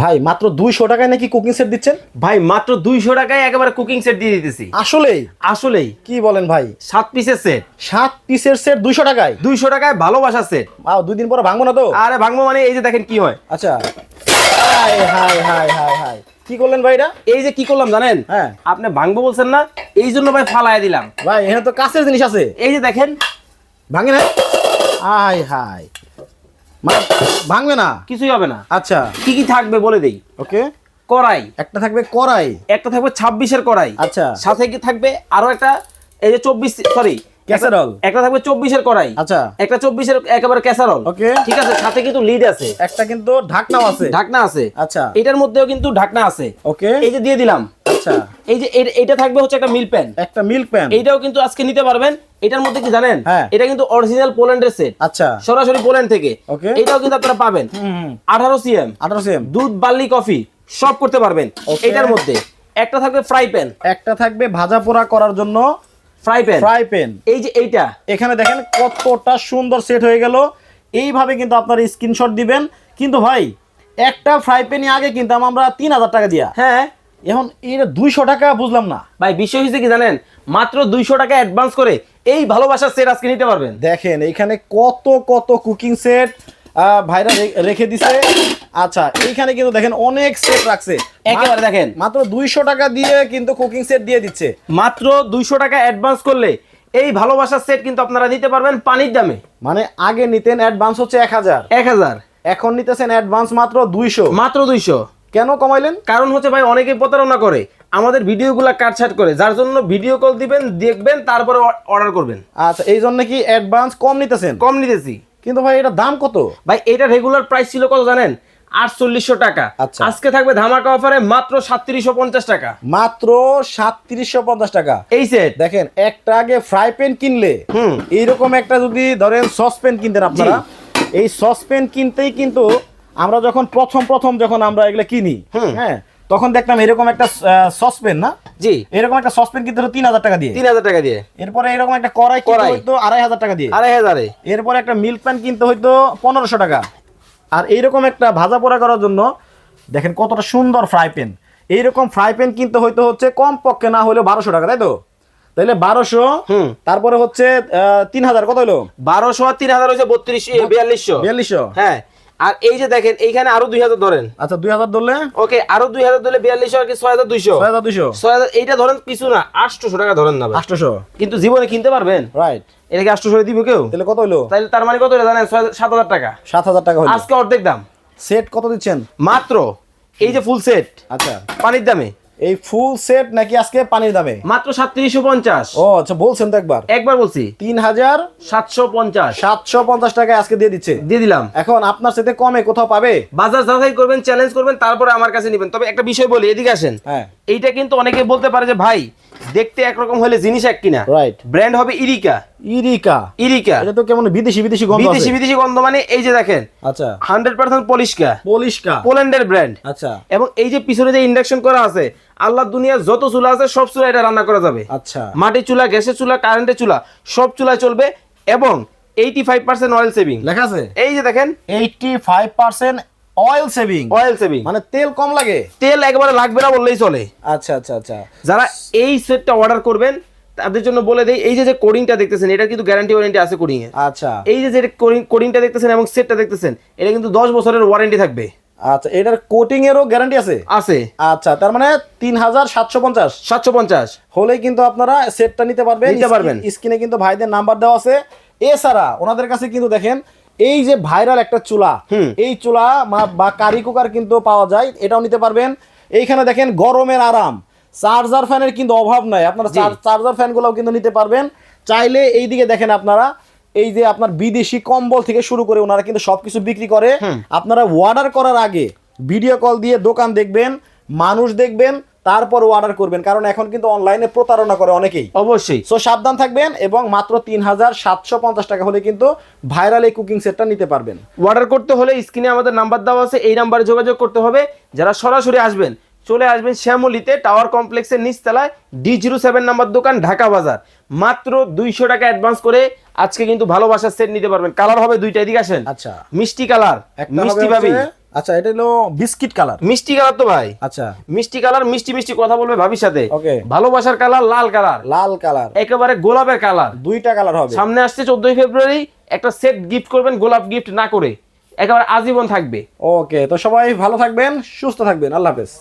ভাই মাত্র দুইশো টাকায় নাকি কুকিং সেট দিচ্ছেন? ভাই মাত্র দুইশো টাকায় একেবারে কুকিং সেট দিয়ে দিতেছি। আসলেই? আসলেই। কি বলেন ভাই? সাত পিসের সেট সাত পিসের সেট দুইশো টাকায়? দুইশো টাকায় ভালোবাসার সেট দুই দিন পরে ভাঙবো না তো? আরে ভাঙবো মানে এই যে দেখেন কি হয়। আচ্ছা। Hi hi hi hi hi কি করলেন ভাই এটা এই যে কি করলাম জানেন? হ্যাঁ। আপনি ভাঙবো বলছেন না এই জন্য ভাই ফালায় দিলাম। ভাই এখানে তো কাছের জিনিস আছে। এই যে দেখেন। ভাঙে না। হাই হাই ভাঙবে না? কিছুই হবে না। আচ্ছা। কি কি থাকবে বলে দেই? ওকে। কড়াই। একটা থাকবে কড়াই। একটা থাকবে ছাব্বিশের কড়াই। আচ্ছা। সাথে কি থাকবে আরও একটা এই যে চব্বিশ সরি ক্যাসারল। একটা থাকবে চব্বিশের কড়াই। আচ্ছা। একটা চব্বিশের একেবারে ক্যাসারল। Okay. ঠিক আছে সাথে কিন্তু লিড আছে। একটা কিন্তু ঢাকনাও আছে। ঢাকনা আছে। আচ্ছা। এটার মধ্যেও কিন্তু ঢাকনা আছে। ওকে। এই যে দিয়ে দিলাম। আচ্ছা। এই যে এ- এইটা থাকবে হচ্ছে একটা মিল প্যান একটা মিল্ক প্যান এইটাও কিন্তু আজকে নিতে পারবেন। এটার মধ্যে কি জানেন? হ্যাঁ। এটা কিন্তু অরিজিনাল পোল্যান্ডের সেট আচ্ছা। সরাসরি পোল্যান্ড থেকে. এটাও কিন্তু আপনারা পাবেন। আঠারো সিএম আঠারো সেম দুধ বার্লি কফি সব করতে পারবেন। এটার মধ্যে। একটা থাকবে ফ্রাই প্যান একটা থাকবে ভাজা পোড়া করার জন্য ফ্রাই প্যান ফ্রাই প্যান এই যে এইটা। এখানে দেখেন কতটা সুন্দর সেট হয়ে গেল। এইভাবে কিন্তু আপনার স্ক্রিনশট দিবেন। কিন্তু ভাই একটা ফ্রাই প্যানই আগে কিনতাম আমরা তিন হাজার টাকা দিয়া। হ্যাঁ। এখন এটা দুইশো টাকা বুঝলাম না। ভাই বিষয় হয়েছে কি জানেন? মাত্র দুইশো টাকা অ্যাডভান্স করে এই ভালোবাসার সেট আজকে নিতে পারবেন। দেখেন এখানে কত কত কুকিং সেট ভাইরা রেখে দিছে। আচ্ছা এইখানে কিন্তু দেখেন অনেক সেট রাখছে। একেবারে দেখেন। মাত্র দুইশো টাকা দিয়ে কিন্তু কুকিং সেট দিয়ে দিচ্ছে। মাত্র দুইশো টাকা অ্যাডভান্স করলে এই ভালোবাসার সেট কিন্তু আপনারা নিতে পারবেন পানির দামে। মানে আগে নিতেন অ্যাডভান্স হচ্ছে এক হাজার। এক হাজার। এখন নিতেছেন অ্যাডভান্স মাত্র দুইশো। মাত্র দুইশো। কেন কমাইলেন? কারণ হচ্ছে ভাই অনেকে প্রতারণা করে। আমাদের ভিডিওগুলো কাটছাট করে। যার জন্য ভিডিও কল দিবেন দেখবেন তারপরে অর্ডার করবেন। আচ্ছা এই জন্য কি অ্যাডভান্স কম নিতেছেন? কম নিতেছি। কিন্তু ভাই এটা দাম কত? ভাই এটা রেগুলার প্রাইস ছিল কত জানেন? আটচল্লিশশো টাকা। আচ্ছা। আজকে থাকবে ধামাকা অফারে মাত্র সাতত্রিশশো পঞ্চাশ টাকা। মাত্র সাতত্রিশশো পঞ্চাশ টাকা। এই সেট দেখেন একটা আগে ফ্রাই প্যান কিনলে হুম। এইরকম একটা যদি ধরেন সসপ্যান কিনতেন আপনারা এই সসপ্যান কিনতেই কিন্তু আমরা যখন প্রথম প্রথম যখন আমরা এগুলো কিনি হ্যাঁ তখন দেখতাম এরকম একটা সসপ্যান না? জি। এরকম একটা সসপ্যান কিনতে তিন হাজার টাকা দিয়ে। তিন হাজার টাকা দিয়ে। এরপরে এরকম একটা কড়াই কড়াই। হইতো আড়াই হাজার টাকা দিয়ে। আড়াই হাজারে। এরপরে একটা মিল্ক প্যান কিনতে হইতো পনেরোশো টাকা। আর এইরকম একটা ভাজা পোড়া করার জন্য দেখেন কতটা সুন্দর ফ্রাই প্যান এইরকম ফ্রাই প্যান কিনতে হইতে হচ্ছে কম পক্ষে না হলেও বারোশো টাকা তাই তো? তাইলে বারোশো হুম। তারপরে হচ্ছে তিন হাজার কত হলো বারোশো আর তিন হাজার হচ্ছে বত্রিশ বিয়াল্লিশশো। বিয়াল্লিশশো। হ্যাঁ। আর এই যে দেখেন এইখানে আরও দুই হাজার ধরেন। আচ্ছা দুই হাজার ধরলে? ওকে আরও দুই হাজার ধরলে বিয়াল্লিশ আর কি ছয় হাজার দুইশো। ছয় হাজার দুইশো। ছয় হাজার এইটা ধরেন কিছু না আটশোশো টাকা ধরেন না আটশো আটশোশো। কিন্তু জীবনে কিনতে পারবেন। রাইট এটা কি আটশোশো দিব কেউ? তাহলে কত হলো তাহলে তার মানে কত হলো জানেন? সাত হাজার টাকা। সাত হাজার টাকা আজকে অর্ধেক দাম। সেট কত দিচ্ছেন? মাত্র এই যে ফুল সেট আচ্ছা। পানির দামে। এই ফুল সেট নাকি আজকে পানির দামে? মাত্র সাতত্রিশশো পঞ্চাশ। ও আচ্ছা বলছেন তো একবার। একবার বলছি। তিন হাজার সাতশো পঞ্চাশ। সাতশো পঞ্চাশ টাকায় আজকে দিয়ে দিচ্ছে। দিয়ে দিলাম। এখন আপনার সাথে কমে কোথাও পাবে? বাজার যাচাই করবেন চ্যালেঞ্জ করবেন তারপরে আমার কাছে নেবেন। তবে একটা বিষয় বলি এদিকে আসেন। হ্যাঁ। এইটা কিন্তু অনেকে বলতে পারে যে ভাই দেখতে একরকম হলে জিনিস এক কিনা। রাইট ব্র্যান্ড হবে ইরিকা। ইরিকা। ইরিকা। এটা তো কেমন বিদেশি বিদেশি গন্ধ বিদেশি বিদেশি গন্ধ মানে এই যে দেখেন আচ্ছা। হান্ড্রেড পার্সেন্ট পলিশকা। পলিশকা। পোল্যান্ডের ব্র্যান্ড আচ্ছা। এবং এই যে পিছনে যে ইন্ডাকশন করা আছে আল্লাহর দুনিয়ার যত চুলা আছে সব চুলা এটা রান্না করা যাবে। আচ্ছা। মাটির চুলা গ্যাসের চুলা কারেন্টের চুলা সব চুলায় চলবে এবং eighty five percent oil saving লেখা আছে? এই যে দেখেন eighty five percent oil saving oil saving মানে তেল কম লাগে। তেল একবারে লাগবে না বললেই চলে। আচ্ছা আচ্ছা আচ্ছা। যারা এই সেটটা অর্ডার করবেন তাদের জন্য বলে দেই এই যে যে কোডিংটা দেখতেছেন এটা কিন্তু গ্যারান্টি ওয়ারেন্টি আছে কোডিং এ আচ্ছা। এই যে যে কোডিংটা দেখতেছেন এবং সেটটা দেখতেছেন এটা কিন্তু দশ বছরের ওয়ারেন্টি থাকবে। আচ্ছা এটার কোটিং এরও গ্যারান্টি আছে? আছে। আচ্ছা তার মানে তিন হাজার সাতশো পঞ্চাশ। সাতশো পঞ্চাশ। হলেই কিন্তু আপনারা সেটটা নিতে পারবেন। নিতে পারবেন। স্ক্রিনে কিন্তু ভাইদের নাম্বার দেওয়া আছে। এছাড়া ওনাদের কাছে কিন্তু দেখেন এই যে ভাইরাল একটা চুলা। এই চুলা বা কারি কুকার কিন্তু পাওয়া যায় এটাও নিতে পারবেন। এইখানে দেখেন গরমের আরাম চার্জার ফ্যানের কিন্তু অভাব নাই আপনারা চার্জার ফ্যানগুলোও কিন্তু নিতে পারবেন। চাইলে এইদিকে দেখেন আপনারা এই যে আপনার বিদেশি কম্বল থেকে শুরু করে ওনারা কিন্তু সবকিছু বিক্রি করে। আপনারা অর্ডার করার আগে ভিডিও কল দিয়ে দোকান দেখবেন মানুষ দেখবেন তারপর অর্ডার করবেন কারণ এখন কিন্তু অনলাইনে প্রতারণা করে অনেকেই। অবশ্যই। সো সাবধান থাকবেন এবং মাত্র তিন হাজার সাতশো পঞ্চাশ টাকা হলে কিন্তু ভাইরাল এই কুকিং সেটটা নিতে পারবেন। অর্ডার করতে হলে স্ক্রিনে আমাদের নাম্বার দেওয়া আছে এই নাম্বারে যোগাযোগ করতে হবে। যারা সরাসরি আসবেন চলে আসবেন শ্যামলিতে টাওয়ার কমপ্লেক্সের নিচতলায় ডি জিরো সেভেন নাম্বার দোকান ঢাকা বাজার। মাত্র দুইশো টাকা অ্যাডভান্স করে আজকে কিন্তু ভালোবাসার সেট নিতে পারবেন। কালার হবে দুইটা এদিকে আসেন। আচ্ছা। মিষ্টি কালার মিষ্টি পাবি আচ্ছা এটা হলো বিস্কিট কালার। মিষ্টি কালার তো ভাই। আচ্ছা। মিষ্টি কালার মিষ্টি মিষ্টি কথা বলবে ভাবির সাথে ওকে। ভালোবাসার কালার লাল কালার। লাল কালার। একেবারে গোলাপের কালার। দুইটা কালার হবে। সামনে আসছে চোদ্দই ফেব্রুয়ারি একটা সেট গিফট করবেন গোলাপ গিফট না করে। একেবারে আজীবন থাকবে। ওকে তো সবাই ভালো থাকবেন সুস্থ থাকবেন। আল্লাহ হাফেজ।